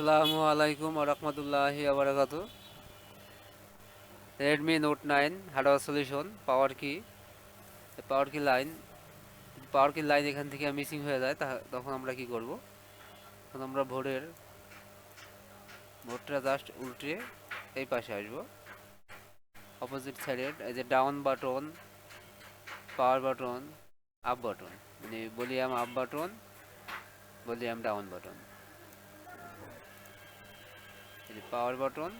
আসসালামু আলাইকুম রহমতুল্লাহি আবরাকাত Redmi Note nine hardware solution power key power key line পাওয়ার কি লাইন এখান থেকে মিসিং হয়ে যায় তখন আমরা কি করব? তখন আমরা ভোরের ভোটটা জাস্ট উল্টে এই পাশে আসব। অপোজিট সাইডের এই যে down button power button up button মানে volume up button volume down button যে পাওয়ার বাটন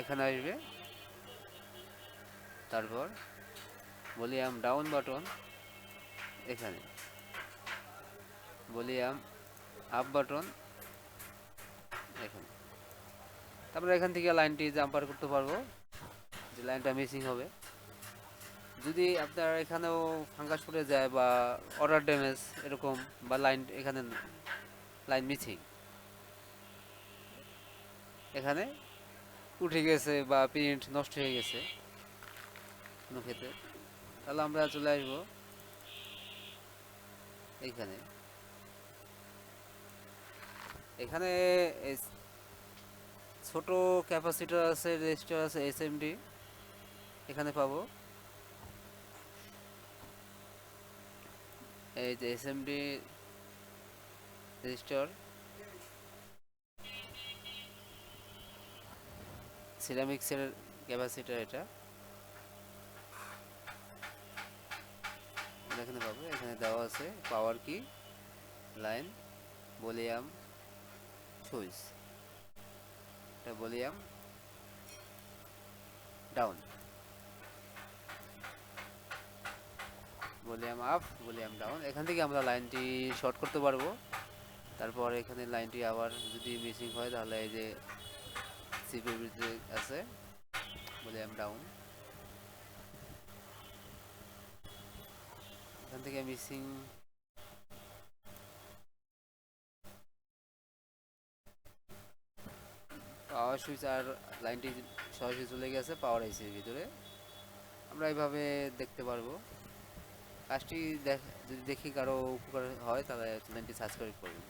এখানে আসবে, তারপর ভলিউম ডাউন বাটন এখানে ভলিউম আপ বাটন এখানে। তারপরে এখান থেকে লাইনটি জাম্পার করতে পারব, যে লাইনটা মিসিং হবে। যদি আপনার এখানেও ফাঙ্গাস পড়ে যায় বা অর্ডার ড্যামেজ এরকম বা লাইন এখানে লাইন মিসিং এখানে উঠে গেছে বা প্রিন্ট নষ্ট হয়ে গেছে কোনো ক্ষেত্রে। তাহলে আমরা চলে আসব এইখানে। এখানে ছোট ক্যাপাসিটার আছে, রেজিস্টার আছে এসএমডি এখানে পাবো। এই যে এসএমডি রেজিস্টার। সিরামিক্সের ক্যাপাসিটার এটা। এখানে পাবো, এখানে দেওয়া আছে power key line volume switch এটা volume down volume up volume down এখান থেকে আমরা লাইনটি শর্ট করতে পারব। তারপর এখানে লাইনটি আবার যদি মিসিং হয়, তাহলে এই যে সিপির ভিতরে আছে ভলিউম ডাউন। এখান থেকে মিসিং পাওয়ার সুইচ আর লাইনটি সরাসরি চলে গেছে, পাওয়ার আইসির ভিতরে। আমরা এইভাবে দেখতে পারব। কাজটি দেখ যদি দেখি কারও উপকার হয়, তাহলে চ্যানেলটি সাবস্ক্রাইব করবেন।